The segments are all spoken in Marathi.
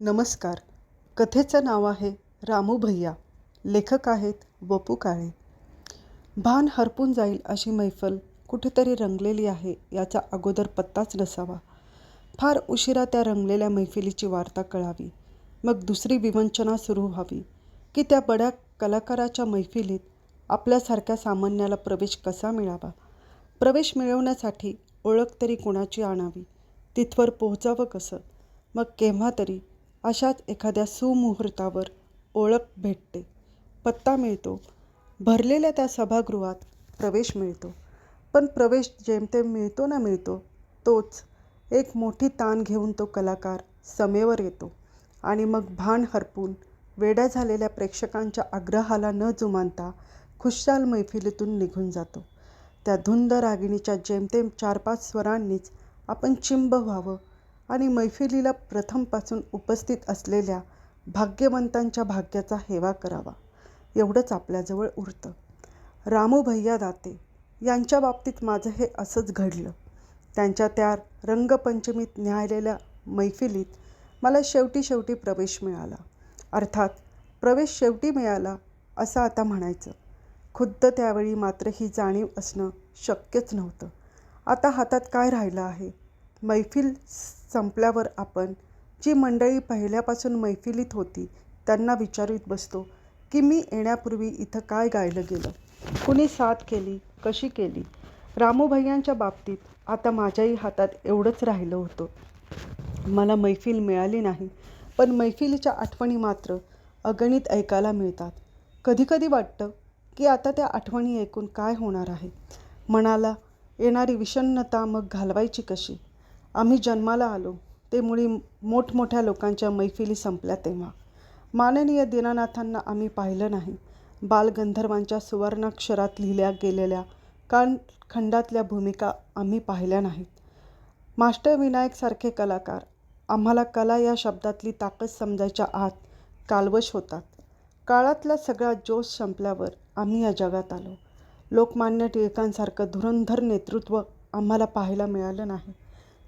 नमस्कार. कथेचं नाव आहे रामू भैया. लेखक आहेत वपू काळे. भान हरपून जाईल अशी मैफल कुठेतरी रंगलेली आहे याचा अगोदर पत्ताच नसावा. फार उशिरा त्या रंगलेल्या मैफिलीची वार्ता कळावी. मग दुसरी विवंचना सुरू व्हावी की त्या बड्या कलाकाराच्या मैफिलीत आपल्यासारख्या सामान्याला प्रवेश कसा मिळावा? प्रवेश मिळवण्यासाठी ओळख तरी कोणाची आणावी? तिथवर पोहोचावं कसं? मग केव्हा तरी अशाच एखाद्या सुमुहूर्तावर ओळख भेटते. पत्ता मिळतो. भरलेल्या त्या सभागृहात प्रवेश मिळतो. पण प्रवेश जेमतेम मिळतो ना मिळतो तोच एक मोठी ताण घेऊन तो कलाकार समेवर येतो आणि मग भान हरपून वेड्या झालेल्या प्रेक्षकांच्या आग्रहाला न जुमानता खुशाल मैफिलीतून निघून जातो. त्या धुंद रागिणीच्या जेमतेम चार पाच स्वरांनीच आपण चिंब व्हावं आणि मैफिलीला प्रथमपासून उपस्थित असलेल्या भाग्यवंतांच्या भाग्याचा हेवा करावा. एवढंच आपल्याजवळ उरतं. रामू भैया दाते यांच्या बाबतीत माझं हे असंच घडलं. त्यांच्या त्या रंगपंचमीत न्यायलेल्या मैफिलीत मला शेवटी शेवटी प्रवेश मिळाला. अर्थात प्रवेश शेवटी मिळाला असं आता म्हणायचं. खुद्द त्यावेळी मात्र ही जाणीव असणं शक्यच नव्हतं. आता हातात काय राहिलं आहे? मैफिल संपल्यावर आपण जी मंडळी पहिल्यापासून मैफिलीत होती त्यांना विचारीत बसतो की मी येण्यापूर्वी इथं काय गायलं गेलं? कुणी साथ केली? कशी केली? रामूभैयांच्या बाबतीत आता माझ्याही हातात एवढंच राहिलं होतं. मला मैफिल मिळाली नाही पण मैफिलीच्या आठवणी मात्र अगणित ऐकायला मिळतात. कधीकधी वाटतं की आता त्या आठवणी ऐकून काय होणार आहे? मनाला येणारी विषन्नता मग घालवायची कशी? आम्ही जन्माला आलो. ते मुळी मोठमोठ्या लोकांच्या मैफिली संपल्या तेव्हा. माननीय दीनानाथांना आम्ही पाहिलं नाही. बालगंधर्वांच्या सुवर्णाक्षरात लिहिल्या गेलेल्या कालखंडातल्या भूमिका आम्ही पाहिल्या नाहीत. मास्टर विनायकसारखे कलाकार आम्हाला कला या शब्दातली ताकद समजायच्या आत कालवश होतात. काळातला सगळा जोश संपल्यावर आम्ही या जगात आलो. लोकमान्य टिळकांसारखं धुरंधर नेतृत्व आम्हाला पाहायला मिळालं नाही.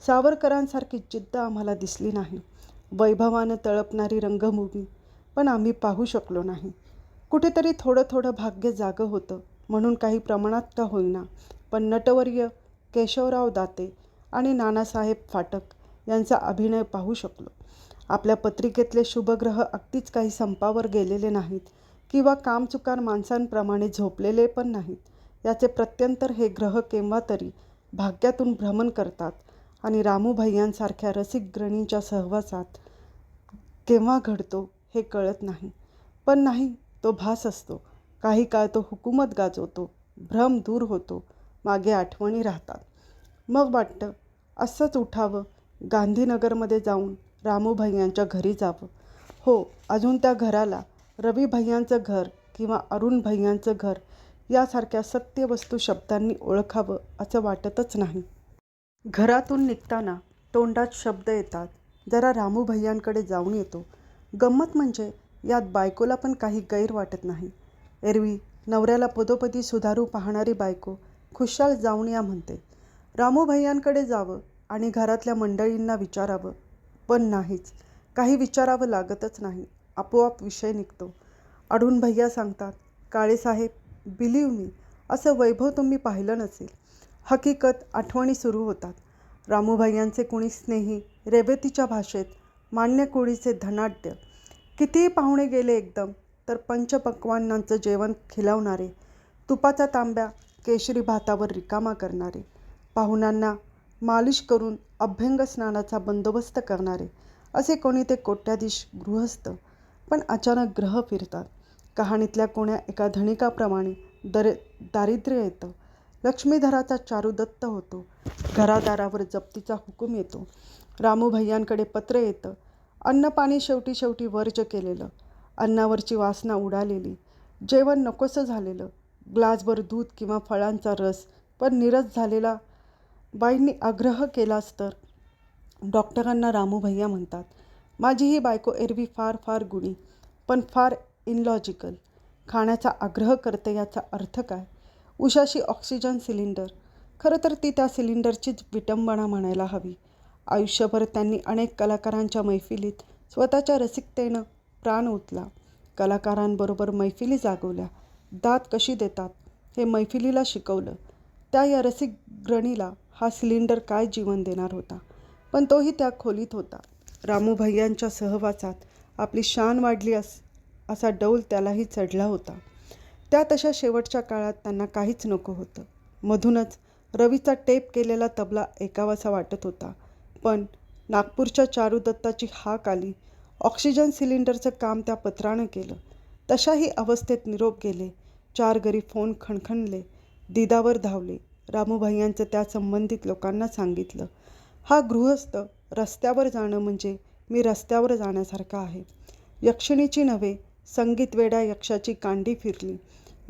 सावरकरांसारखी जिद्द आम्हाला दिसली नाही. वैभवानं तळपणारी रंगभूमी पण आम्ही पाहू शकलो नाही. कुठेतरी थोडं थोडं भाग्य जागं होतं. म्हणून काही प्रमाणात का होईना. पण नटवर्य केशवराव दाते आणि नानासाहेब फाटक यांचा अभिनय पाहू शकलो. आपल्या पत्रिकेतले शुभग्रह अगदीच काही संपावर गेलेले नाहीत किंवा कामचुकार माणसांप्रमाणे झोपलेले पण नाहीत. याचे प्रत्यंतर हे ग्रह केव्हा तरी भाग्यातून भ्रमण करतात. आणि रामू भैयांसारख्या रसिकग्रणींच्या सहवासात केव्हा घडतो हे कळत नाही. पण नाही तो भास असतो. काही काळ तो हुकूमत गाजवतो. भ्रम दूर होतो. मागे आठवणी राहतात. मग वाटतं असंच उठावं. गांधीनगरमध्ये जाऊन रामू भैयांच्या घरी जावं. हो अजून त्या घराला रवी भैयांचं घर किंवा अरुण भैयांचं घर यासारख्या सत्यवस्तू शब्दांनी ओळखावं असं वाटतच नाही. घरातून निघताना तोंडात शब्द येतात. जरा रामू भैयांकडे जाऊन येतो. गंमत म्हणजे यात बायकोला पण काही गैर वाटत नाही. एरवी नवऱ्याला पदोपदी सुधारू पाहणारी बायको खुशाल जाऊन या म्हणते. रामू भैयांकडे जावं आणि घरातल्या मंडळींना विचारावं. पण नाहीच. काही विचारावं लागतच नाही. आपोआप विषय निघतो. अडून भैया सांगतात काळेसाहेब बिलीव मी असं वैभव तुम्ही पाहिलं नसेल. हकीकत आठवणी सुरू होतात. रामूभैयांचे कुणी स्नेही रेवतीच्या भाषेत मान्य कोणीचे धनाढ्य. कितीही पाहुणे गेले एकदम तर पंचपक्वान्नांचं जेवण खिलवणारे तुपाचा तांब्या केशरी भातावर रिकामा करणारे पाहुण्यांना मालिश करून अभ्यंग स्नानाचा बंदोबस्त करणारे असे कोणी ते कोट्याधीश गृहस्थ पण अचानक ग्रह फिरतात. कहाणीतल्या कोण्या एका धनिकाप्रमाणे दर दारिद्र्य येतं. लक्ष्मीधराचा चारुदत्त होतो. घरादारावर जप्तीचा हुकूम येतो. रामू भैयांकडे पत्र येतं. अन्नपाणी शेवटी शेवटी वर्ज केलेलं. अन्नावरची वासना उडालेली. जेवण नकोसं झालेलं. ग्लासभर दूध किंवा फळांचा रस पण निरस झालेला बाईंनी आग्रह केलाच तर. डॉक्टरांना रामू भैया म्हणतात माझी ही बायको एरवी फार फार गुणी पण फार इनलॉजिकल. खाण्याचा आग्रह करते याचा अर्थ काय? उषाशी ऑक्सिजन सिलेंडर. खरं तर ती त्या सिलेंडरचीच विटंबना म्हणायला हवी. आयुष्यभर त्यांनी अनेक कलाकारांच्या मैफिलीत स्वतःच्या रसिकतेनं प्राण ओतला. कलाकारांबरोबर मैफिली जागवल्या. दात कशी देतात हे मैफिलीला शिकवलं. त्या या रसिक ग्रणीला हा सिलेंडर काय जीवन देणार होता? पण तोही त्या खोलीत होता. रामू भैयांच्या सहवासात आपली शान वाढली अस असा डौल त्यालाही चढला होता. त्या तशा शेवटच्या काळात त्यांना काहीच नको होतं. मधूनच रवीचा टेप केलेला तबला ऐकावासा वाटत होता. पण नागपूरच्या चारुदत्ताची हाक आली. ऑक्सिजन सिलेंडरचं काम त्या पत्रानं केलं. तशाही अवस्थेत निरोप गेले. चार घरी फोन खणखणले. दिदावर धावले. रामूभाईंचं त्या संबंधित लोकांना सांगितलं. हा गृहस्थ रस्त्यावर जाणं म्हणजे मी रस्त्यावर जाण्यासारखा आहे. यक्षिणीची नव्हे संगीत वेड्या यक्षाची कांडी फिरली.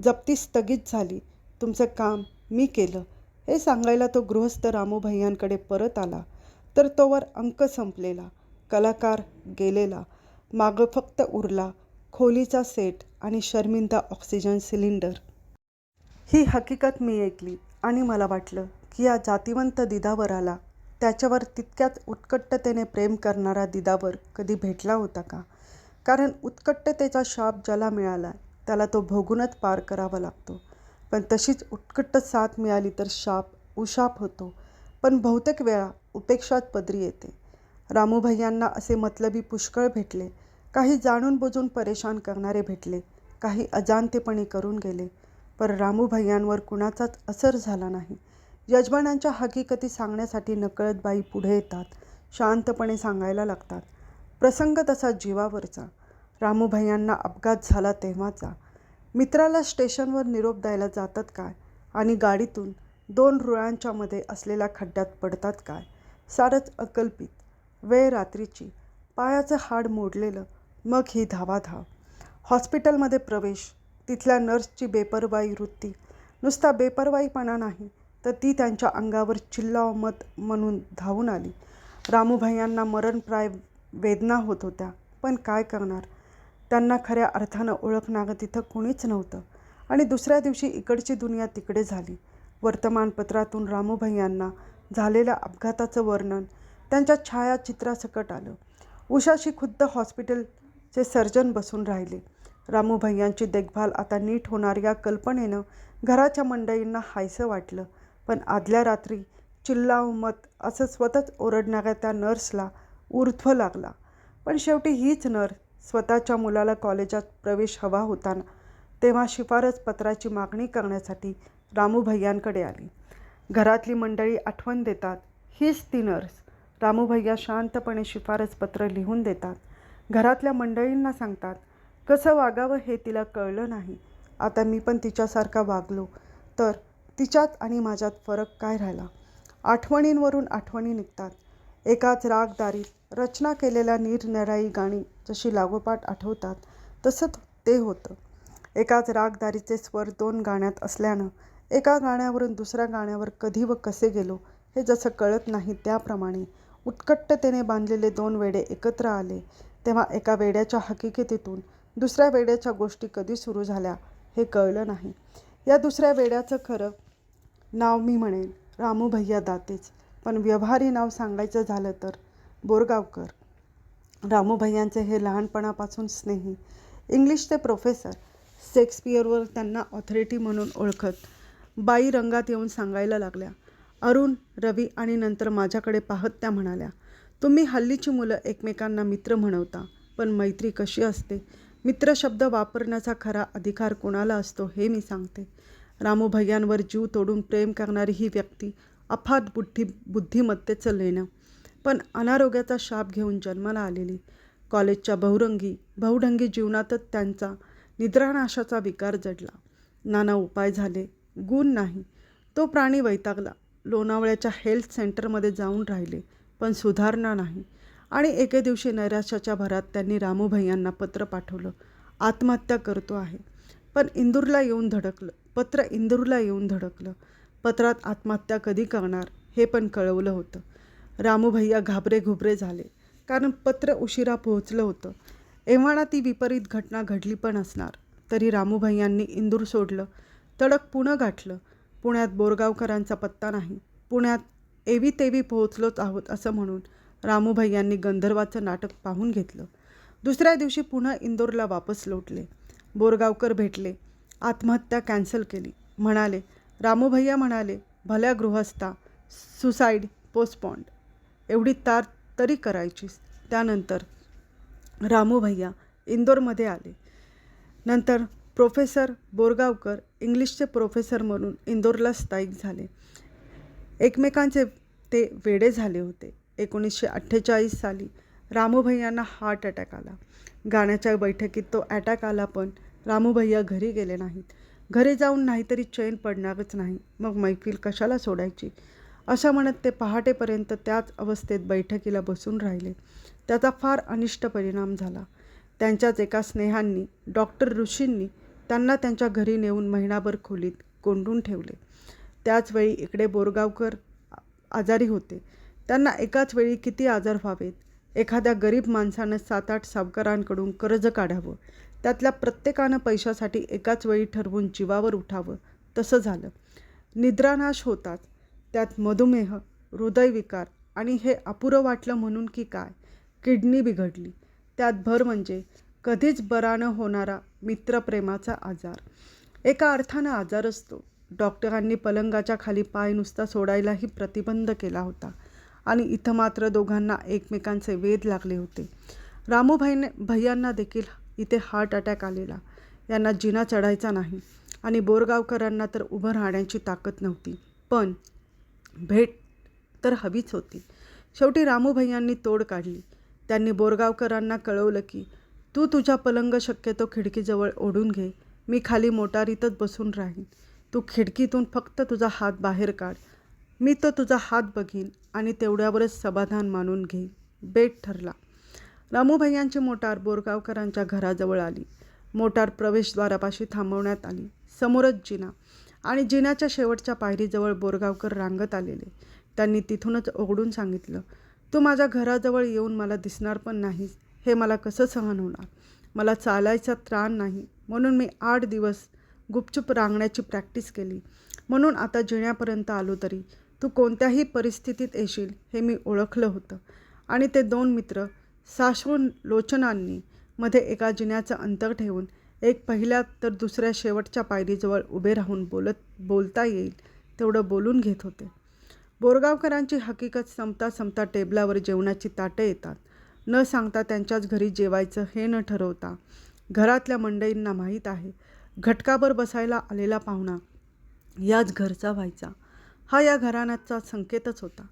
जप्ती स्थगित झाली. तुमचं काम मी केलं. हे सांगायला तो गृहस्थ रामूभैयांकडे परत आला. तर तोवर अंक संपलेला. कलाकार गेलेला. मागं फक्त उरला खोलीचा सेट आणि शर्मिंदा ऑक्सिजन सिलेंडर. ही हकीकत मी ऐकली आणि मला वाटलं की या जातिवंत दिदावर आला. त्याच्यावर तितक्याच उत्कटतेने प्रेम करणारा दिदावर कधी भेटला होता का? कारण उत्कटतेचा शाप ज्याला मिळाला त्याला तो भोगूनच पार करावा लागतो. पण तशीच उत्कट साथ मिळाली तर शाप उशाप होतो. पण बहुतेक वेळा उपेक्षात पदरी येते. रामूभैयांना असे मतलबी पुष्कळ भेटले. काही जाणून बुजून परेशान करणारे भेटले. काही अजाणतेपणी करून गेले. पर रामूभैयांवर कुणाचाच असर झाला नाही. यजमानांच्या हकीकती सांगण्यासाठी नकळत बाई पुढे येतात. शांतपणे सांगायला लागतात. प्रसंग तसा जीवावरचा. रामूभैयांना अपघात झाला तेव्हाचा. मित्राला स्टेशनवर निरोप द्यायला जातात काय? आणि गाडीतून दोन रुळांच्या मध्ये असलेल्या खड्ड्यात पडतात काय? सारंच अकल्पित. वेळ रात्रीची. पायाचं हाड मोडलेलं. मग ही धावाधाव. हॉस्पिटलमध्ये प्रवेश. तिथल्या नर्सची बेपरवाई वृत्ती. नुसता बेपरवाईपणा नाही तर ती त्यांच्या अंगावर चिल्लाव मत म्हणून धावून आली. रामूभैयांना मरणप्राय वेदना होत होत्या. पण काय करणार? त्यांना खऱ्या अर्थानं ओळखणारं तिथं कुणीच नव्हतं. आणि दुसऱ्या दिवशी इकडची दुनिया तिकडे झाली. वर्तमानपत्रातून रामूभैयांना झालेल्या अपघाताचं वर्णन त्यांच्या छायाचित्रासकट आलं. उषाशी खुद्द हॉस्पिटलचे सर्जन बसून राहिले. रामूभैयांची देखभाल आता नीट होणार या कल्पनेनं घराच्या मंडळींना हायसं वाटलं. पण आदल्या रात्री चिल्लाव मत असं स्वतःच ओरडणाऱ्या त्या नर्सला ऊर्ध्व लागला. पण शेवटी हीच नर्स स्वतःच्या मुलाला कॉलेजात प्रवेश हवा होताना तेव्हा शिफारस पत्राची मागणी करण्यासाठी रामूभैयांकडे आली. घरातली मंडळी आठवण देतात हीच ती नर्स. रामूभैया शांतपणे शिफारस पत्र लिहून देतात. घरातल्या मंडळींना सांगतात कसं वागावं हे तिला कळलं नाही. आता मी पण तिच्यासारखा वागलो. तर तिच्यात आणि माझ्यात फरक काय राहिला? आठवणींवरून आठवणी निघतात. एकाच रागदारीत रचना केलेल्या निरनिराळी गाणी जशी लागोपाठ आठवतात तसं ते होतं. एकाच रागदारीचे स्वर दोन गाण्यात असल्यानं एका गाण्यावरून दुसऱ्या गाण्यावर कधी व कसे गेलो हे जसं कळत नाही त्याप्रमाणे उत्कटतेने बांधलेले दोन वेडे एकत्र आले. तेव्हा एका वेड्याच्या हकीकतीतून दुसऱ्या वेड्याच्या गोष्टी कधी सुरू झाल्या हे कळलं नाही. या दुसऱ्या वेड्याचं खरं नाव मी म्हणेन रामू भैया दातेच. पण व्यवहारी नाव सांगायचं झालं तर बोरगावकर. रामू भैयांचे हे लहानपणापासून स्नेही. इंग्लिश ते प्रोफेसर. शेक्सपियरवर त्यांना ऑथॉरिटी म्हणून ओळखत. बाई रंगात येऊन सांगायला लागल्या. अरुण रवी आणि नंतर माझ्याकडे पाहत त्या म्हणाल्या तुम्ही हल्लीची मुलं एकमेकांना मित्र म्हणवता पण मैत्री कशी असते? मित्र शब्द वापरण्याचा खरा अधिकार कोणाला असतो हे मी सांगते रामू भैयांवर जीव तोडून प्रेम करणारी ही व्यक्ती अफाट बुद्धी बुद्धिमत्तेचं लेणं पण अनारोग्याचा शाप घेऊन जन्माला आलेली. कॉलेजच्या बहुरंगी बहुढंगी जीवनातच त्यांचा निद्रानाशाचा विकार जडला. नाना उपाय झाले गुण नाही. तो प्राणी वैतागला. लोणावळ्याच्या हेल्थ सेंटरमध्ये जाऊन राहिले पण सुधारणा नाही. आणि एके दिवशी नैराश्याच्या भरात त्यांनी रामूभैयांना पत्र पाठवलं. आत्महत्या करतो आहे. पण इंदूरला येऊन धडकलं. पत्र इंदूरला येऊन धडकलं. पत्रात आत्महत्या कधी करणार हे पण कळवलं होतं. रामूभैया घाबरे घुबरे झाले. कारण पत्र उशिरा पोहोचलं होतं. एव्हाना ती विपरीत घटना घडली पण असणार. तरी रामूभैयांनी इंदूर सोडलं. तडक पुणं गाठलं. पुण्यात बोरगावकरांचा पत्ता नाही. पुण्यात एवी तेवी पोहोचलोच आहोत असं म्हणून रामूभैयांनी गंधर्वाचं नाटक पाहून घेतलं. दुसऱ्या दिवशी पुन्हा इंदोरला वापस लोटले. बोरगावकर भेटले. आत्महत्या कॅन्सल केली. म्हणाले रामूभैया म्हणाले भल्या गृहस्था सुसाईड पोस्टपॉन्ड एवढी तार तरी करायचीच त्यानंतर रामू भैया इंदोरमध्ये आले. नंतर प्रोफेसर बोरगावकर इंग्लिशचे प्रोफेसर म्हणून इंदोरला स्थायिक झाले. एकमेकांचे ते वेडे झाले होते. एकोणीसशे अठ्ठेचाळीस साली रामूभैयांना हार्ट अटॅक आला. गाण्याच्या बैठकीत तो अटॅक आला पण रामूभैया घरी गेले नाहीत. घरी जाऊन नाहीतरी चैन पडणारच नाही. मग मैफिल कशाला सोडायची? अशा म्हणत ते पहाटेपर्यंत त्याच अवस्थेत बैठकीला बसून राहिले. त्याचा फार अनिष्ट परिणाम झाला. त्यांच्याच एका स्नेहांनी डॉक्टर ऋषींनी त्यांना त्यांच्या घरी नेऊन महिनाभर खोलीत कोंडून ठेवले. त्याचवेळी इकडे बोरगावकर आजारी होते. त्यांना एकाच वेळी किती आजार व्हावेत? एखाद्या गरीब माणसानं सात आठ सावकारांकडून कर्ज काढावं? त्यातल्या प्रत्येकानं पैशासाठी एकाच वेळी ठरवून जीवावर उठावं? तसं झालं. निद्रानाश होताच त्यात मधुमेह हृदयविकार आणि हे अपुरं वाटलं म्हणून की काय? किडनी बिघडली. त्यात भर म्हणजे कधीच बरा न होणारा मित्रप्रेमाचा आजार. एका अर्थानं आजार असतो. डॉक्टरांनी पलंगाच्या खाली पाय नुसता सोडायलाही प्रतिबंध केला होता आणि इथं मात्र दोघांना एकमेकांचे वेध लागले होते. रामूभाईने भैयांना देखील इथे हार्ट अटॅक आलेला. यांना जिना चढायचा नाही आणि बोरगावकरांना तर उभं राहण्याची ताकद नव्हती. पण भेट तर हवीच होती. शेवटी रामूभैयांनी तोड काढली. त्यांनी बोरगावकरांना कळवलं की तू तुझा पलंग शक्यतो खिडकीजवळ ओढून घे. मी खाली मोटारीतच बसून राहीन. तू खिडकीतून फक्त तुझा हात बाहेर काढ. मी तो तुझा हात बघीन आणि तेवढ्यावरच समाधान मानून घेईन. बेट ठरला. रामूभैयांची मोटार बोरगावकरांच्या घराजवळ आली. मोटार प्रवेशद्वारापाशी थांबवण्यात आली. समोरच जिना. आणि जिन्याच्या शेवटच्या पायरीजवळ बोरगावकर रांगत आलेले. त्यांनी तिथूनच ओघडून सांगितलं तू माझ्या घराजवळ येऊन मला दिसणार पण नाहीस. हे मला कसं सहन होणार? मला चालायचा त्राण नाही. म्हणून मी आठ दिवस गुपचूप रांगण्याची प्रॅक्टिस केली. म्हणून आता जिण्यापर्यंत आलो तरी. तू कोणत्याही परिस्थितीत येशील हे मी ओळखलं होतं. आणि ते दोन मित्र साश्रून लोचनांनी मध्ये एका जिन्याचं अंतर ठेवून एक पहिल्या तर दुसऱ्या शेवटच्या पायरीजवळ उभे राहून बोलत बोलता येईल तेवढं बोलून घेत होते. बोरगावकरांची हकीकत संपता संपता टेबलावर जेवणाची ताटं येतात. न सांगता त्यांच्याच घरी जेवायचं हे न ठरवता घरातल्या मंडईंना माहीत आहे घटकाभर बसायला आलेला पाहुणा याच घरचा व्हायचा. हा या घराण्याचा संकेतच होता.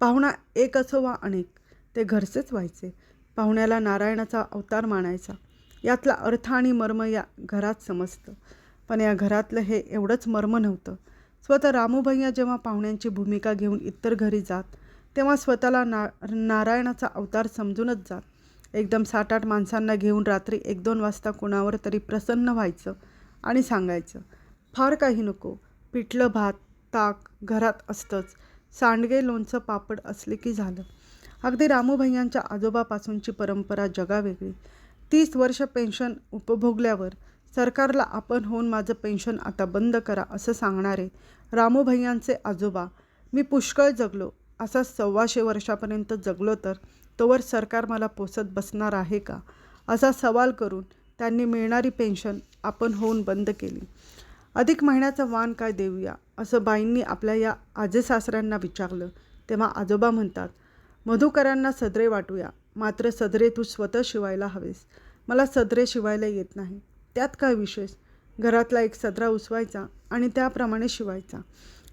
पाहुणा एक असो वा अनेक ते घरचेच व्हायचे. पाहुण्याला नारायणाचा अवतार मानायचा. यातला अर्थ आणि मर्म या घरात समजतं. पण या घरातलं हे एवढंच मर्म नव्हतं. स्वतः रामूभैया जेव्हा पाहुण्यांची भूमिका घेऊन इतर घरी जात तेव्हा स्वतःला ना नारायणाचा अवतार समजूनच जात. एकदम सात आठ माणसांना घेऊन रात्री एक दोन वाजता कोणावर तरी प्रसन्न व्हायचं आणि सांगायचं फार काही नको. पिठलं भात ताक घरात असतंच. सांडगे लोणचं पापड असले की झालं. अगदी रामूभैयांच्या आजोबापासूनची परंपरा जगावेगळी. तीस वर्ष पेन्शन उपभोगल्यावर सरकारला आपण होऊन माझं पेन्शन आता बंद करा असं सांगणारे रामूभैयांचे आजोबा मी पुष्कळ जगलो असा सव्वाशे वर्षापर्यंत जगलो तर तोवर सरकार मला पोसत बसणार आहे का? असा सवाल करून त्यांनी मिळणारी पेन्शन आपण होऊन बंद केली. अधिक महिन्याचं वाण काय देऊया असं बाईंनी आपल्या या आजेसासऱ्यांना विचारलं. तेव्हा आजोबा म्हणतात मधुकरांना सदरे वाटूया मात्र सदरे तू स्वतः शिवायला हवेस. मला सदरे शिवायला येत नाही. त्यात काय विशेष? घरातला एक सदरा उसवायचा आणि त्याप्रमाणे शिवायचा.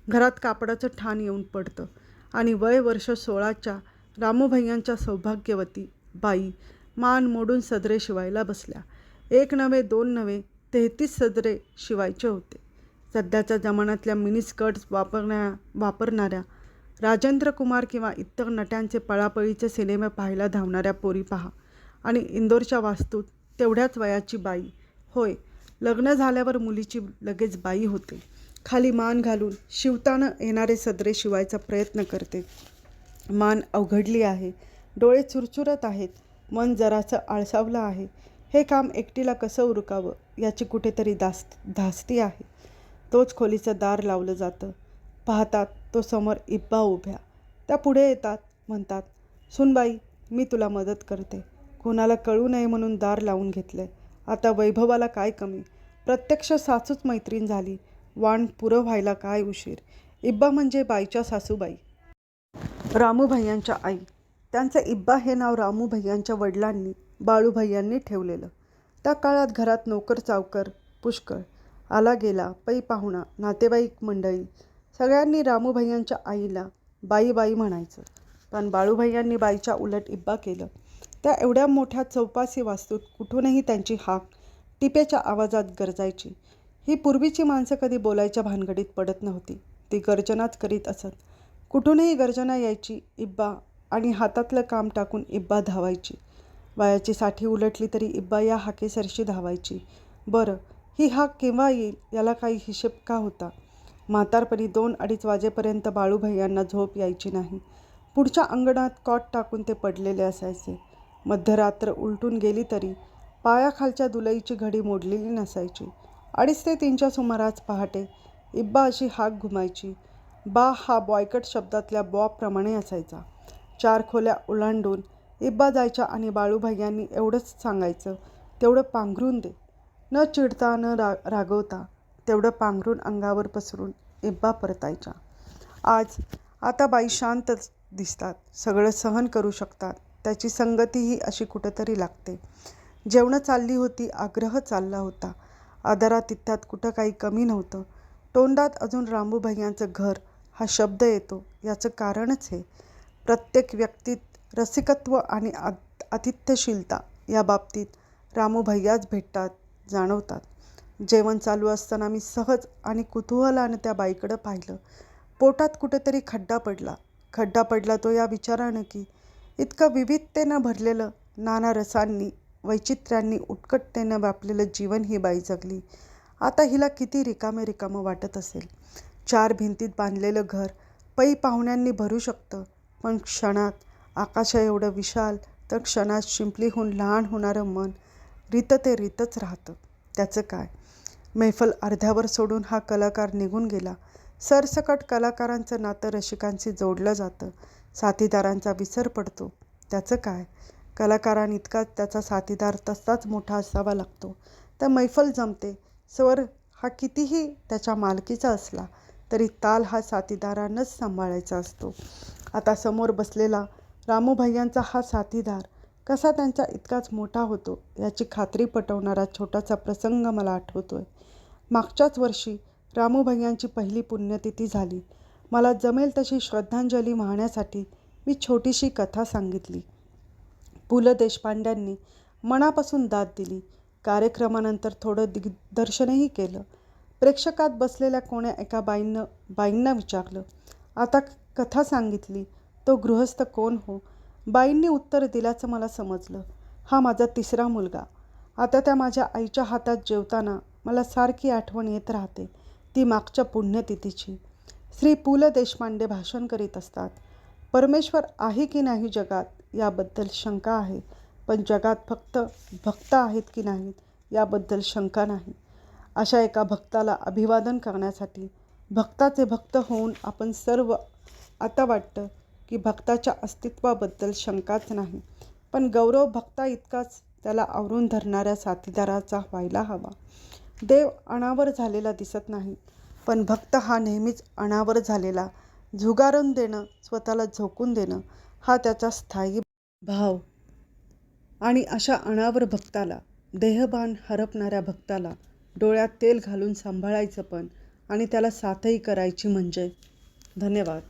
घरात कापडाचं ठाण येऊन पडतं. आणि वय वर्ष सोळाच्या रामूभैयांच्या सौभाग्यवती बाई मान मोडून सदरे शिवायला बसल्या. एक नव्हे दोन नव्हे तेहतीस सदरे शिवायचे होते. सध्याच्या जमान्यातल्या मिनी स्कर्ट्स वापरण्या वापरणाऱ्या राजेंद्र कुमार किंवा इतर नट्यांचे पळापळीचे सिनेमे पाहायला धावणाऱ्या पोरी पहा. आणि इंदोरच्या वास्तूत तेवढ्याच वयाची बाई. होय लग्न झाल्यावर मुलीची लगेच बाई होते. खाली मान घालून शिवताना येणारे सदरे शिवायचा प्रयत्न करते. मान अवघडली आहे. डोळे चुरचुरत आहेत. मन जरासं आळसावलं आहे. हे काम एकटीला कसं उरकावं याची कुठेतरी दास धास्ती आहे. तोच खोलीचं दार लावलं जातं. पाहतात तो समोर इब्बा उभ्या. त्या पुढे येतात म्हणतात सुनबाई मी तुला मदत करते. कोणाला कळू नये म्हणून दार लावून घेतले. आता वैभवाला काय कमी? प्रत्यक्ष सासूच मैत्रीण झाली. वाण पुरं व्हायला काय उशीर? इब्बा म्हणजे बाईच्या सासूबाई. रामू भैयांच्या आई. त्यांचं इब्बा हे नाव रामू भैयांच्या वडिलांनी बाळू भैयांनी ठेवलेलं. त्या काळात घरात नोकर चावकर पुष्कळ. आला गेला पै पाहुणा नातेवाईक मंडळी. सगळ्यांनी रामूभैयांच्या आईला बाई बाई म्हणायचं. पण बाळूभैयांनी बाईच्या उलट इब्बा केलं. त्या एवढ्या मोठ्या चौपासी वास्तूत कुठूनही त्यांची हाक टिपेच्या आवाजात गरजायची. ही पूर्वीची माणसं कधी बोलायच्या भानगडीत पडत नव्हती. ती गर्जनाच करीत असत. कुठूनही गर्जना यायची इब्बा आणि हातातलं काम टाकून इब्बा धावायची. वयाची साठी उलटली तरी इब्बा या हाकेसरशी धावायची. बरं ही हाक केव्हा येईल याला काही हिशेब का होता? म्हातारपणी दोन अडीच वाजेपर्यंत बाळूभैयांना झोप यायची नाही. पुढच्या अंगणात कॉट टाकून ते पडलेले असायचे. मध्यरात्र उलटून गेली तरी पायाखालच्या दुलईची घडी मोडलेली नसायची. अडीच ते तीनच्या सुमारास पहाटे इब्बा अशी हाक घुमायची. बा हा बॉयकट शब्दातल्या बॉबप्रमाणे असायचा. चार खोल्या ओलांडून इब्बा जायच्या आणि बाळूभैयांनी एवढंच सांगायचं तेवढं पांघरून दे. न चिडता न रा रागवता तेवढं पांघरून अंगावर पसरून इब्बा परतायच्या आज आता बाई शांत दिसतात सगळं सहन करू शकतात. त्याची संगतीही अशी कुठंतरी लागते. जेवणं चालली होती आग्रह चालला होता. आदरातिथ्यात कुठं काही कमी नव्हतं. तोंडात अजून रामूभैयांचं घर हा शब्द येतो याचं कारणच हे. प्रत्येक व्यक्तीत रसिकत्व आणि आतिथ्यशीलता या बाबतीत रामू भैयाच भेटतात जाणवतात. जेवण चालू असताना मी सहज आणि कुतूहलानं त्या बाईकडं पाहिलं. पोटात कुठेतरी खड्डा पडला. खड्डा पडला तो या विचारानं की इतकं विविधतेनं भरलेलं नाना रसांनी वैचित्र्यांनी उत्कटतेनं व्यापलेलं जीवन ही बाई जगली. आता हिला किती रिकामे रिकामं वाटत असेल. चार भिंतीत बांधलेलं घर पै पाहुण्यांनी भरू शकतं. पण क्षणात आकाशा एवढं विशाल तर क्षणात शिंपलीहून लहान होणारं मन रीत ते रीतच राहतं. त्याचं काय? मैफल अर्ध्यावर सोडून हा कलाकार निघून गेला. सरसकट कलाकारांचं नातं रसिकांशी जोडलं जातं. साथीदारांचा विसर पडतो. त्याचं काय? कलाकारांइतकाच त्याचा साथीदार तसाच मोठा असावा लागतो. तर मैफल जमते. स्वर हा कितीही त्याच्या मालकीचा असला तरी ताल हा साथीदारानंच सांभाळायचा असतो. आता समोर बसलेला रामू भैयांचा हा साथीदार कसा त्यांचा इतकाच मोठा होतो याची खात्री पटवणारा छोटासा प्रसंग मला आठवतो आहे मागच्याच वर्षी रामू भैयांची पहिली पुण्यतिथी झाली. मला जमेल तशी श्रद्धांजली वाहण्यासाठी मी छोटीशी कथा सांगितली. पु ल देशपांड्यांनी मनापासून दाद दिली. कार्यक्रमानंतर थोडं दिग्दर्शनही केलं. प्रेक्षकात बसलेल्या कोण्या एका बाईंनं बाईंना विचारलं आता कथा सांगितली तो गृहस्थ कोण हो बाईंनी उत्तर दिल्याचं मला समजलं. हा माझा तिसरा मुलगा. आता त्या माझ्या आईच्या हातात जेवताना मला सारखी आठवण येत राहते ती मागच्या पुण्यतिथीची. श्री पु ल देशपांडे भाषण करीत असतात परमेश्वर आहे की नाही जगात याबद्दल शंका आहे पण जगात फक्त भक्त आहेत की नाहीत याबद्दल शंका नाही. अशा एका भक्ताला अभिवादन करण्यासाठी भक्ताचे भक्त होऊन आपण सर्व आता वाटतं की भक्ताच्या अस्तित्वाबद्दल शंकाच नाही पण गौरव भक्ता इतकाच त्याला आवरून धरणाऱ्या साथीदाराचा व्हायला हवा. देव अनावर झालेला दिसत नाही पण भक्त हा नेहमीच अनावर झालेला झुगारून देणं स्वतःला झोकून देणं हा त्याचा स्थायी भाव. आणि अशा अनावर भक्ताला देहभान हरपणाऱ्या भक्ताला डोळ्यात तेल घालून सांभाळायचं पण आणि त्याला साथही करायची म्हणजे. धन्यवाद.